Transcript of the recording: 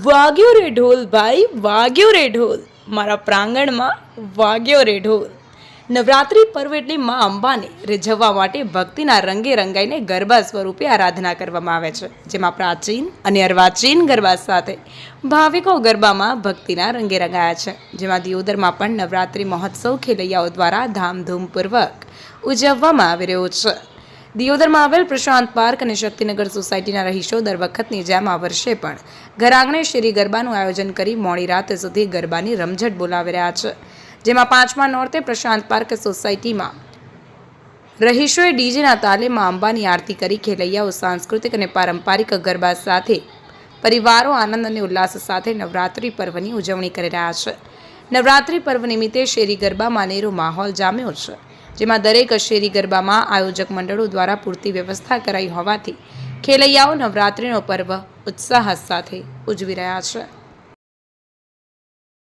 વાગ્યો રે ઢોલ ભાઈ, વાગ્યો રે ઢોલ. મારા પ્રાંગણમાં વાગ્યો રે ઢોલ. નવરાત્રિ પર્વ એટલે મા અંબાને રીઝવવા માટે ભક્તિના રંગે રંગાઈને ગરબા સ્વરૂપે આરાધના કરવામાં આવે છે. જેમાં પ્રાચીન અને અર્વાચીન ગરબા સાથે ભાવિકો ગરબામાં ભક્તિના રંગે રંગાયા છે. જેમાં દિયોદરમાં પણ નવરાત્રિ મહોત્સવ ખેલૈયાઓ દ્વારા ધામધૂમપૂર્વક ઉજવવામાં આવી રહ્યો છે. દિયોદરમાં આવેલ પ્રશાંત પાર્ક અને શક્તિનગર સોસાયટીના રહીશો દર વખતની જેમ આ વર્ષે પણ ઘરાંગણે શેરી ગરબાનું આયોજન કરી મોડી રાત સુધી ગરબાની રમઝટ બોલાવી રહ્યા છે. જેમાં પાંચમા નોરતે પ્રશાંત પાર્ક સોસાયટીમાં રહીશોએ ડીજેના તાલેમાં અંબાની આરતી કરી ખેલૈયાઓ સાંસ્કૃતિક અને પારંપરિક ગરબા સાથે, પરિવારો આનંદ અને ઉલ્લાસ સાથે નવરાત્રિ પર્વની ઉજવણી કરી રહ્યા છે. નવરાત્રિ પર્વ નિમિત્તે શેરી ગરબામાં અનેરો માહોલ જામ્યો છે. જેમાં દરેક અશેરી ગરબામાં આયોજક મંડળો દ્વારા પૂરતી વ્યવસ્થા કરાઈ હોવાથી ખેલૈયાઓ નવરાત્રિનો પર્વ ઉત્સાહ સાથે ઉજવી રહ્યા છે.